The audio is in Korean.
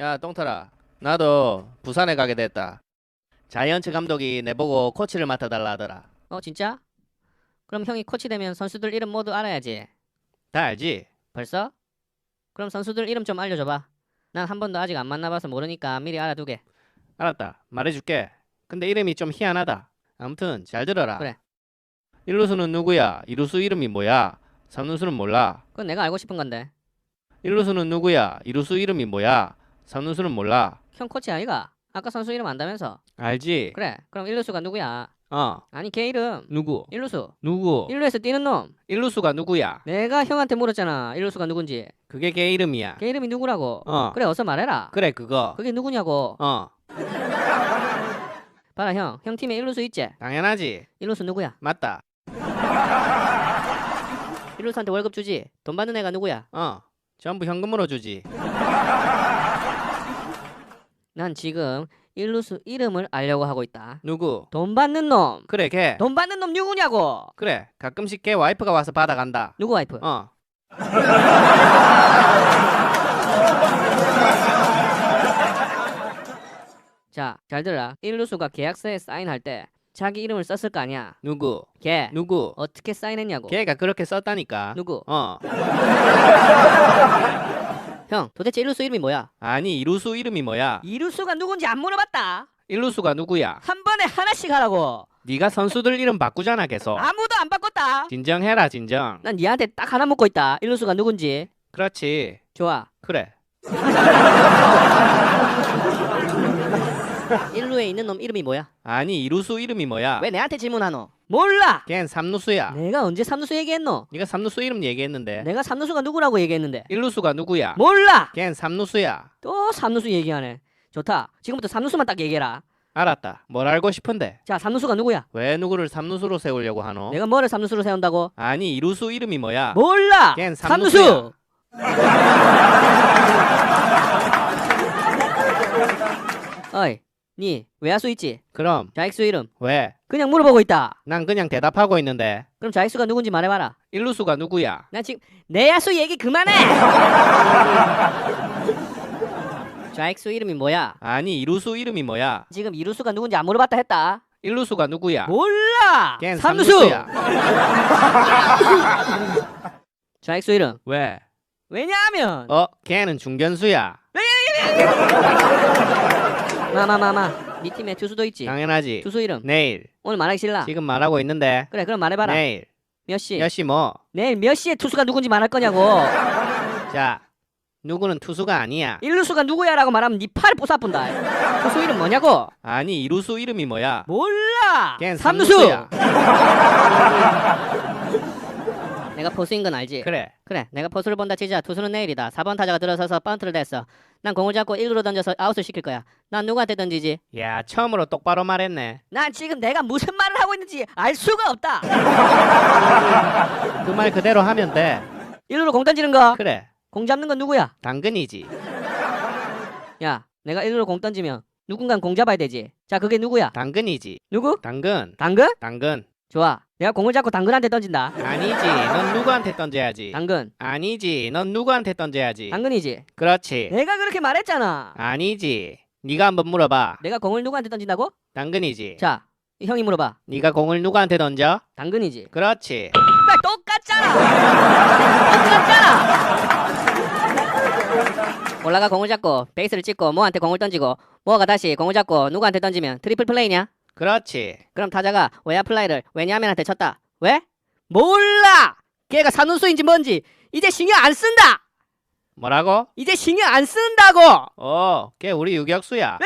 야 똥털아 나도 부산에 가게 됐다 자이언츠 감독이 내보고 코치를 맡아달라 하더라 어 진짜? 그럼 형이 코치 되면 선수들 이름 모두 알아야지. 다 알지? 벌써? 그럼 선수들 이름 좀 알려줘봐. 난 한 번도 아직 안 만나봐서 모르니까 미리 알아두게. 알았다 말해줄게 근데 이름이 좀 희한하다 아무튼 잘 들어라 그래. 일루수는 누구야 이루수 이름이 뭐야 삼루수는 몰라 그건 내가 알고 싶은 건데. 일루수는 누구야 이루수 이름이 뭐야 삼루수는 몰라 형 코치 아이가? 아까 선수 이름 안다면서? 알지? 그래. 그럼 일루수가 누구야? 어 아니 걔 이름. 누구? 일루수. 누구? 일루에서 뛰는 놈. 일루수가 누구야? 내가 형한테 물었잖아. 일루수가 누군지. 그게 걔 이름이야 걔 이름이 누구라고? 어 그래 어서 말해라. 그래 그거 그게 누구냐고. 어 봐라 형. 형 팀에 일루수 있지? 당연하지 일루수 누구야? 맞다 일루수한테 월급 주지? 돈 받는 애가 누구야? 어 전부 현금으로 주지 난 지금 일루수 이름을 알려고 하고 있다. 누구? 돈 받는 놈. 그래 걔 돈 받는 놈 누구냐고? 그래 가끔씩 걔 와이프가 와서 받아간다 누구 와이프? 어 자, 잘 들어라. 일루수가 계약서에 사인할 때 자기 이름을 썼을 거 아니야. 누구? 걔 누구? 어떻게 사인했냐고. 걔가 그렇게 썼다니까 누구? 어 형, 도대체 일루수 이름이 뭐야? 아니 이루수 이름이 뭐야? 이루수가 누군지 안 물어봤다. 일루수가 누구야? 한 번에 하나씩 하라고. 네가 선수들 이름 바꾸잖아 계속 아무도 안 바꿨다. 진정해라 진정 난 얘한테 딱 하나 묻고 있다. 일루수가 누군지. 그렇지 좋아. 그래 일루에 있는 놈 이름이 뭐야? 아니 이루수 이름이 뭐야? 왜 내한테 질문하노? 몰라. 걘 삼루수야 내가 언제 삼루수 얘기했노? 네가 삼루수 이름 얘기했는데 내가 삼루수가 누구라고 얘기했는데. 일루수가 누구야? 몰라. 걘 삼루수야 또 삼루수 얘기하네. 좋다. 지금부터 삼루수만 딱 얘기해라. 알았다 뭘 알고 싶은데 자, 삼루수가 누구야? 왜 누구를 삼루수로 세우려고 하노? 내가 뭐를 삼루수로 세운다고? 아니 이루수 이름이 뭐야? 몰라. 걘 삼루수. 삼루수야. 어이, 니 외야수 있지? 그럼 좌익수 이름. 왜? 그냥 물어보고 있다. 난 그냥 대답하고 있는데 그럼 좌익수가 누군지 말해봐라. 일루수가 누구야? 나 지금 내 야수 얘기 그만해. 좌익수 이름이 뭐야? 아니 이루수 이름이 뭐야? 지금 이루수가 누군지 안 물어봤다 했다. 일루수가 누구야? 몰라. 걘 삼루수. 좌익수 이름. 왜? 왜냐하면 어? 걔는 중견수야 마마마마. 네 팀에 투수도 있지. 당연하지 투수 이름. 내일 오늘 말하기 싫라. 지금 말하고 있는데 그래, 그럼 말해봐라. 내일 몇 시? 몇 시 뭐? 내일 몇 시에 투수가 누군지 말할 거냐고. 자 누구는 투수가 아니야 일루수가 누구야라고 말하면 네팔 부사뿐다. 투수 이름 뭐냐고? 아니 이루수 이름이 뭐야? 몰라. 걘 삼루수. 삼루수야 내가 포수인 건 알지? 그래 그래, 내가 포수를 본다 치자. 투수는 내일이다. 4번 타자가 들어서서 번트를 댔어. 난 공을 잡고 1루로 던져서 아웃을 시킬 거야. 난 누구한테 던지지? 야 처음으로 똑바로 말했네 난 지금 내가 무슨 말을 하고 있는지 알 수가 없다. 그 말 그대로 하면 돼 1루로 공 던지는 거. 그래 공 잡는 건 누구야? 당근이지 야, 내가 1루로 공 던지면 누군간 공 잡아야 되지. 자, 그게 누구야? 당근이지 누구? 당근 당근? 당근 좋아. 내가 공을 잡고 당근한테 던진다. 아니지 넌 누구한테 던져야지 당근. 아니지 넌 누구한테 던져야지 당근이지. 그렇지 내가 그렇게 말했잖아. 아니지 네가 한번 물어봐 내가 공을 누구한테 던진다고? 당근이지 자, 이 형이 물어봐. 네가 공을 누구한테 던져? 당근이지. 그렇지 나 똑같잖아. 똑같잖아. 올라가 공을 잡고 베이스를 찍고 모한테 공을 던지고 모가 다시 공을 잡고 누구한테 던지면 트리플 플레이냐? 그렇지 그럼 타자가 외야 플라이를 왜냐하면한테 쳤다. 왜? 몰라. 걔가 산운수인지 뭔지 이제 신경 안 쓴다. 뭐라고? 이제 신경 안 쓴다고. 어, 걔 우리 유격수야.